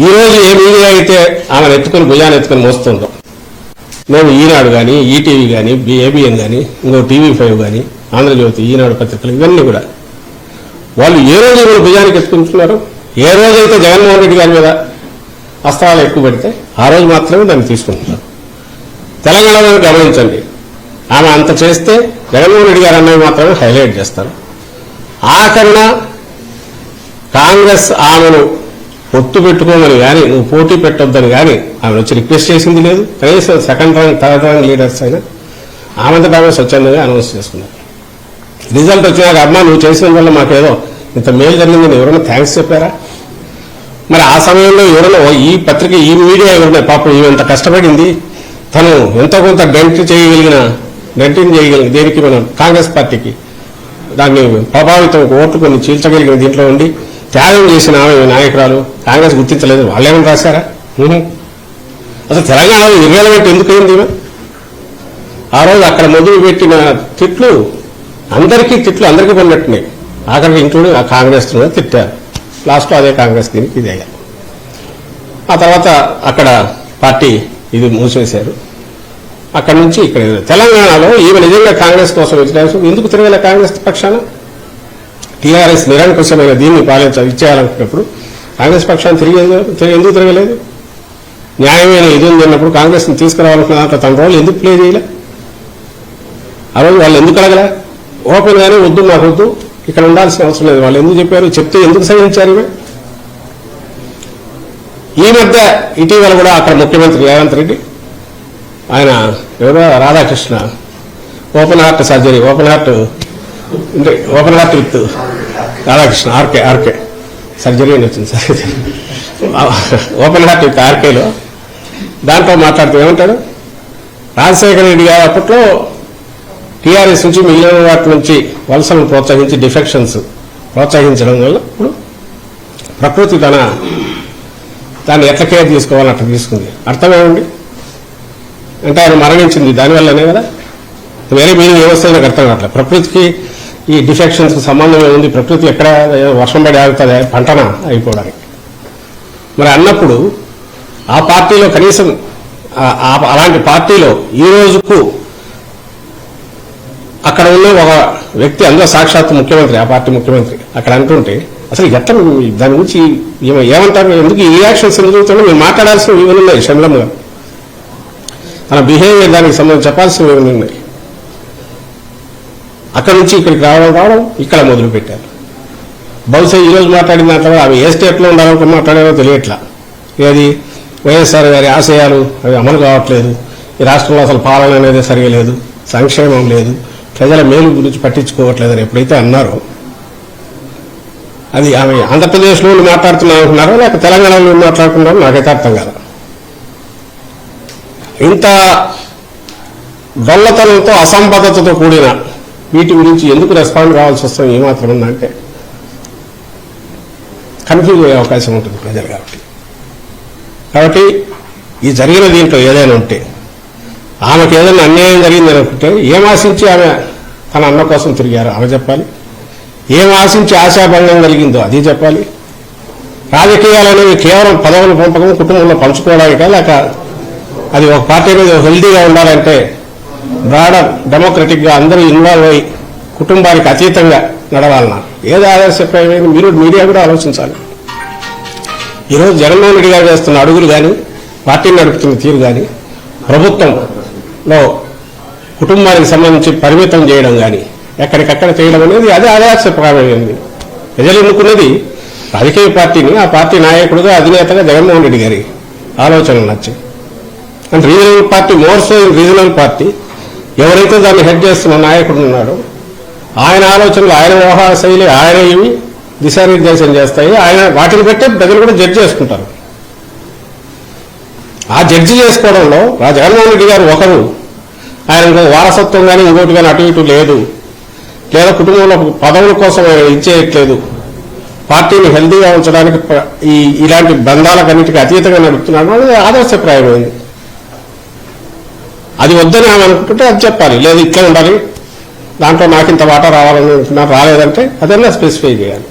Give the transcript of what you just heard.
ఈ రోజు ఏ మీడియా అయితే ఆమెను ఎత్తుకొని భుజాన్ని ఎత్తుకొని మోస్తుందో. మేము ఈనాడు కానీ ఈటీవీ కానీ ఏబిఎన్ కానీ ఇంకో టీవీ ఫైవ్ కానీ ఆంధ్రజ్యోతి ఈనాడు పత్రికలు ఇవన్నీ కూడా. వాళ్ళు ఏ రోజు కూడా భుజానికి ఎత్తుకుంటున్నారు ఏ రోజైతే జగన్మోహన్ రెడ్డి గారి మీద అస్త్రాలు ఎక్కువ పెడితే ఆ రోజు మాత్రమే దాన్ని తీసుకుంటున్నారు. తెలంగాణలో గమనించండి. ఆమె అంత చేస్తే జగన్మోహన్ రెడ్డి గారు అన్నవి మాత్రమే హైలైట్ చేస్తారు. ఆఖరణ కాంగ్రెస్ ఆమెను పొత్తు పెట్టుకోమని కానీ నువ్వు పోటీ పెట్టొద్దని కానీ ఆమె వచ్చి రిక్వెస్ట్ చేసింది లేదు. కనీసం second rank third rank leaders అయినా ఆమెంతటా ఆమె స్వచ్ఛందంగా అనౌన్స్ చేసుకున్నారు రిజల్ట్ వచ్చినాక అమ్మా నువ్వు చేసిన వల్ల మాకేదో ఇంత మేలు జరిగిందని ఎవరైనా థ్యాంక్స్ చెప్పారా? మరి ఆ సమయంలో ఎవరైనా ఈ పత్రిక ఈ మీడియా ఎవరైనా పాపం ఈమె ఎంత కష్టపడింది తను ఎంతో కొంత డెంట్ చేయగలిగిన డెంటింగ్ చేయగలిగిన దేనికి మనం కాంగ్రెస్ పార్టీకి దాన్ని ప్రభావితం ఓట్లు కొన్ని చీల్చగలిగిన దీంట్లో ఉండి త్యాగం చేసిన ఆమె నాయకురాలు కాంగ్రెస్ గుర్తించలేదు. వాళ్ళేమని రాశారా? అసలు తెలంగాణలో ఇర్రెలవెంట్ ఎందుకు అయింది ఆ రోజు అక్కడ మొదలు పెట్టిన తిట్లు అందరికీ తిట్లు అందరికీ పడినట్టున్నాయి ఆఖరికి ఇంక్లూడింగ్ ఆ కాంగ్రెస్ తిట్టారు. లాస్ట్లో అదే కాంగ్రెస్ దీనికి ఇది అయ్యారు. ఆ తర్వాత అక్కడ పార్టీ ఇది మూసివేశారు అక్కడ నుంచి ఇక్కడ తెలంగాణలో ఈమె నిజంగా కాంగ్రెస్ కోసం వ్యతిరేకం ఎందుకు తిరగలే కాంగ్రెస్ పక్షాన? టీఆర్ఎస్ నిరంకుశమైన దీన్ని పాలించాలి ఇచ్చేయాలనుకున్నప్పుడు కాంగ్రెస్ పక్షాన్ని తిరిగి ఎందుకు తిరగలేదు? న్యాయమైన ఇది ఉంది అన్నప్పుడు కాంగ్రెస్ తీసుకురావాలనుకున్న దాంట్లో తన రోజులు ఎందుకు ప్లే చేయలే? ఆ రోజు వాళ్ళు ఎందుకు అడగలే? ఓపెన్ గానే వద్దు మాకు వద్దు ఇక్కడ ఉండాల్సిన అవసరం లేదు. వాళ్ళు ఎందుకు చెప్పారు? చెప్తే ఎందుకు సహించారు ఈ మధ్య ఇటీవల కూడా అక్కడ ముఖ్యమంత్రి రేవంత్ రెడ్డి ఆయన ఎవరో? Radhakrishna. Open heart surgery open heart అంటే open heart with Radhakrishna RK RK. Surgery అని వచ్చింది సార్. ఓపెన్ హార్ట్ విత్ ఆర్కేలో. దాంట్లో మాట్లాడుతూ ఏమంటాడు రాజశేఖర రెడ్డి గారు అప్పట్లో టీఆర్ఎస్ నుంచి మిగిలిన వాటి నుంచి వలసలను ప్రోత్సహించి డిఫెక్షన్స్ ప్రోత్సహించడం వల్ల ఇప్పుడు ప్రకృతి తన దాన్ని ఎట్ల కేర్ తీసుకోవాలని అట్లా తీసుకుంది. అర్థమేమండి అంటే ఆయన మరణించింది దానివల్లనే కదా. వేరే మీనింగ్ వ్యవస్థ నాకు అర్థం కావట్లేదు. ప్రకృతికి ఈ డిఫెక్షన్స్ సంబంధం ఏముంది ప్రకృతి ఎక్కడ వర్షం పడి ఆగుతుంది పంటన అయిపోవడానికి. మరి అన్నప్పుడు ఆ పార్టీలో కనీసం అలాంటి పార్టీలో ఈ రోజుకు అక్కడ ఉన్న ఒక వ్యక్తి అందులో సాక్షాత్ ముఖ్యమంత్రి ఆ పార్టీ ముఖ్యమంత్రి. అక్కడ అంటుంటే అసలు ఎట్లా దాని గురించి ఏమంటారు? ఎందుకు ఈ రియాక్షన్స్ ఎందుకు మేము మీరు మాట్లాడాల్సిన ఇవన్నీ ఉన్నాయి శమలం గారు. తన బిహేవియర్ దానికి సంబంధించి చెప్పాల్సిన ఇవన్నీ ఉన్నాయి. అక్కడ నుంచి ఇక్కడికి రావడం రావడం ఇక్కడ మొదలుపెట్టారు. బహుశా ఈ మాట్లాడిన దాంట్లో ఆమె ఏ స్టేట్లో ఉండాలనుకుని మాట్లాడారో తెలియట్లా. ఏది? వైఎస్ఆర్ గారి ఆశయాలు అవి అమలు కావట్లేదు. ఈ రాష్ట్రంలో అసలు పాలన అనేది సరిగా లేదు సంక్షేమం లేదు ప్రజల మేలు గురించి పట్టించుకోవట్లేదని ఎప్పుడైతే అన్నారో అది ఆమె ఆంధ్రప్రదేశ్లో ఉండి అనుకున్నారో లేక తెలంగాణలో మాట్లాడుకున్నారో నాకైతే అర్థం కాదు. ఇంత దొల్లతనంతో అసంబద్ధతతో కూడిన వీటి గురించి ఎందుకు రెస్పాండ్ కావాల్సి వస్తుంది ఏమాత్రం ఉందంటే కన్ఫ్యూజ్ అయ్యే అవకాశం ఉంటుంది ప్రజలు కాబట్టి. కాబట్టి ఈ జరిగిన దీంట్లో ఏదైనా ఉంటే ఆమెకు ఏదైనా అన్యాయం జరిగిందని అనుకుంటే ఏం ఆశించి ఆమె తన అన్న కోసం తిరిగారు? ఆమె చెప్పాలి. ఏం ఆశించి ఆశాభంగం కలిగిందో అది చెప్పాలి. రాజకీయాలు అనేవి కేవలం పదవుల పంపకం కుటుంబంలో పంచుకోవడానికా లేక అది ఒక పార్టీ మీద హెల్దీగా ఉండాలంటే బ్రాడర్ డెమోక్రటిక్గా అందరూ ఇన్వాల్వ్ అయ్యి కుటుంబానికి అతీతంగా నడవాలన్నా. ఏది ఆదర్శప్రాయమైన మీరు మీడియా కూడా ఆలోచించాలి. ఈరోజు జగన్మోహన్ రెడ్డి గారు చేస్తున్న అడుగులు కానీ పార్టీని నడుపుతున్న తీరు కానీ ప్రభుత్వంలో కుటుంబానికి సంబంధించి పరిమితం చేయడం కానీ ఎక్కడికక్కడ చేయడం అనేది అదే ఆదర్శప్రాయమైంది. ప్రజలు ఎన్నుకున్నది రాజకీయ పార్టీని ఆ పార్టీ నాయకుడుగా అధినేతగా జగన్మోహన్ రెడ్డి గారి ఆలోచనలు నచ్చాయి. అంటే regional party more so regional party ఎవరైతే దాన్ని హెడ్ చేస్తున్న నాయకుడు ఉన్నాడో ఆయన ఆలోచనలు ఆయన వ్యవహార శైలి ఆయన ఇవి దిశానిర్దేశం చేస్తాయి. ఆయన వాటిని బట్టే ప్రజలు కూడా జడ్జి చేసుకుంటారు. ఆ జడ్జి చేసుకోవడంలో రా జగన్మోహన్ రెడ్డి గారు ఒకరు. ఆయన ఇంకో వారసత్వం కానీ ఇంకోటి కానీ అటు ఇటు లేదు. లేదా కుటుంబంలో పదవుల కోసం ఆయన ఇచ్చేయట్లేదు పార్టీని హెల్దీగా ఉంచడానికి ఈ ఇలాంటి బంధాలకన్నిటికీ అతీతంగా నడుపుతున్నాడు అనేది ఆదర్శప్రాయమైంది. అది వద్దని ఆమె అనుకుంటే అది చెప్పాలి. లేదు ఇట్లా ఉండాలి. దాంట్లో నాకు ఇంత వాటా రావాలని అనుకున్నా రాలేదంటే అదన్నా స్పెసిఫై చేయాలి.